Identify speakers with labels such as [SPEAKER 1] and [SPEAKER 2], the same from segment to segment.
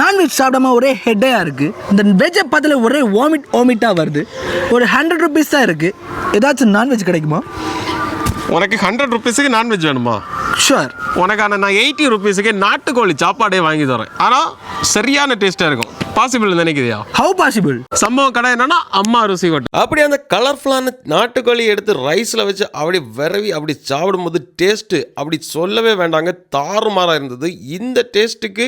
[SPEAKER 1] Non veg சாப்பிடாம ஒரே ஹெட்டையாக இருக்குது இந்த வெஜ்ஜை பார்த்துல ஒரே வாமிட் வாமிட்டாக வருது. ஒரு ஹண்ட்ரட் ருபீஸ் தான் இருக்குது ஏதாச்சும் நான்வெஜ் கிடைக்குமா?
[SPEAKER 2] உனக்கு ஹண்ட்ரட் ருபீஸுக்கு நான்வெஜ் வேணுமா?
[SPEAKER 1] ஷுவர்
[SPEAKER 2] உனக்கான நான் எயிட்டி ருபீஸுக்கு நாட்டுக்கோழி சாப்பாடே வாங்கி தரேன். ஆனால் சரியான டேஸ்ட்டாக இருக்கும். பாசிபிள் நினைக்கிறியா?
[SPEAKER 1] ஹவு பாசிபிள்
[SPEAKER 2] சம்பவம் கடை என்னன்னா அம்மா ருசி ஹோட்டல்
[SPEAKER 3] அப்படி அந்த கலர்ஃபுல்லான நாட்டுக்கோழி எடுத்து ரைஸில் வச்சு அப்படி விரவி அப்படி சாப்பிடும்போது டேஸ்ட்டு அப்படி சொல்லவே வேண்டாங்க. தாறுமாறாக இருந்தது. இந்த டேஸ்ட்டுக்கு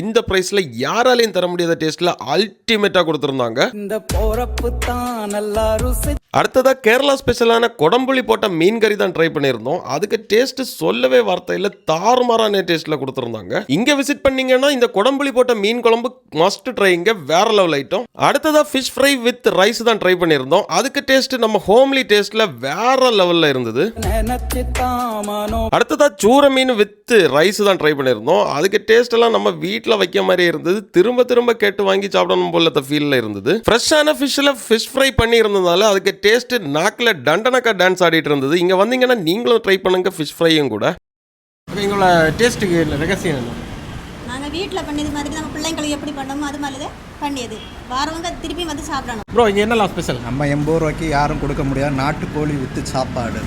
[SPEAKER 3] இந்த ப்ரைஸில் யாராலையும் தர முடியாத டேஸ்ட்டில் அல்டிமேட்டாக கொடுத்துருந்தாங்க.
[SPEAKER 4] இந்த போறப்பு தான் நல்லா ருசி
[SPEAKER 3] அடுத்ததாக கேரளா ஸ்பெஷலான குடம்புளி போட்ட மீன் கறி தான் ட்ரை பண்ணியிருந்தோம். அதுக்கு டேஸ்ட் சொல்லவே வார்த்தையில் தாறுமாறான டேஸ்ட்டில் கொடுத்துருந்தாங்க. இங்கே விசிட் பண்ணீங்கன்னா இந்த குடம்புளி போட்ட மீன் குழம்பு மஸ்ட் ட்ரைங்க வேற லெவல் ஐட்டம் அடுத்ததாக ஃபிஷ் ஃப்ரை வித் ரைஸ் தான் ட்ரை பண்ணியிருந்தோம். அதுக்கு டேஸ்ட் நம்ம ஹோம்லி டேஸ்ட்டில் வேற லெவலில் இருந்தது. அடுத்ததாக சூர மீன் வித் ரைஸ் தான் ட்ரை பண்ணியிருந்தோம். அதுக்கு டேஸ்ட் எல்லாம் நம்ம வீட்டில் வைக்க மாதிரி இருந்தது. திரும்ப திரும்ப கேட்டு வாங்கி சாப்பிடணும் போல ஃபீலில் இருந்தது. ஃப்ரெஷ்ஷான ஃபிஷ்ஷில் ஃபிஷ் ஃப்ரை பண்ணி இருந்ததால அதுக்கு டேஸ்ட் நாக்கில் டண்டனக்கா டான்ஸ் ஆடிட்டு இருந்தது. இங்கே வந்தீங்கன்னா நீங்களும் ட்ரை பண்ணுங்க ஃபிஷ் ஃப்ரையும் கூட.
[SPEAKER 2] எங்களோட டேஸ்ட்டுக்கு ரகசியம் என்ன?
[SPEAKER 5] நாங்கள் வீட்டில் பண்ணியது மாதிரி நம்ம பிள்ளைங்களுக்கு எப்படி பண்ணோமோ அது மாதிரி தான் பண்ணியது. வாரவங்க திருப்பி வந்து சாப்பிடணும்.
[SPEAKER 2] ப்ரோ இங்கே என்னலாம் ஸ்பெஷல்
[SPEAKER 6] நம்ம எண்பது ரூபாய்க்கு யாரும் கொடுக்க முடியாது. நாட்டுக்கோழி வித்து சாப்பாடு.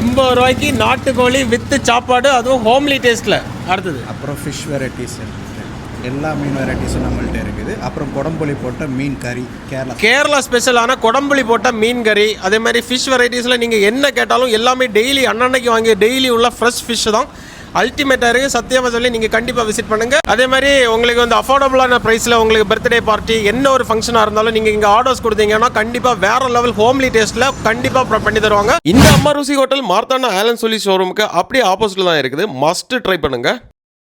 [SPEAKER 2] எண்பது ரூபாய்க்கு நாட்டுக்கோழி வித்து சாப்பாடு அதுவும் ஹோம்லி டேஸ்ட்டில் அடுத்தது?
[SPEAKER 6] அப்புறம் ஃபிஷ் வெரைட்டிஸ் எல்லா மீன் வெரைட்டிஸும் நம்மள்ட்ட இருக்குது. அப்புறம் குடம்புளி போட்ட மீன் கறி கேரளா
[SPEAKER 2] கேரளா ஸ்பெஷலான குடம்புளி போட்ட மீன் கறி அதே மாதிரி ஃபிஷ் வெரைட்டிஸில் நீங்கள் என்ன கேட்டாலும் எல்லாமே டெய்லி அன்னன்னைக்கு வாங்கி டெய்லி உள்ள ஃப்ரெஷ் ஃபிஷ் தான். அல்டிமேட்டாக இருக்குது சத்தியமாக சொல்லி நீங்கள் கண்டிப்பாக விசிட் பண்ணுங்கள் அதே மாதிரி உங்களுக்கு வந்து அஃபோர்டபுளான ப்ரைஸில் உங்களுக்கு பர்த்டே பார்ட்டி என்ன ஒரு ஃபங்க்ஷனாக இருந்தாலும் நீங்கள் இங்கே ஆர்டர்ஸ் கொடுத்தீங்கன்னா கண்டிப்பாக வேற லெவல் ஹோம்லி டேஸ்ட்டில் கண்டிப்பாக பண்ணி தருவாங்க.
[SPEAKER 3] இந்த அம்மா ருசி ஹோட்டல் மார்த்தாண்டா ஆலன் சொல்லி ஷோரூமுக்கு அப்படியே ஆப்போசிட்டில் தான் இருக்குது. மஸ்ட் ட்ரை பண்ணுங்கள்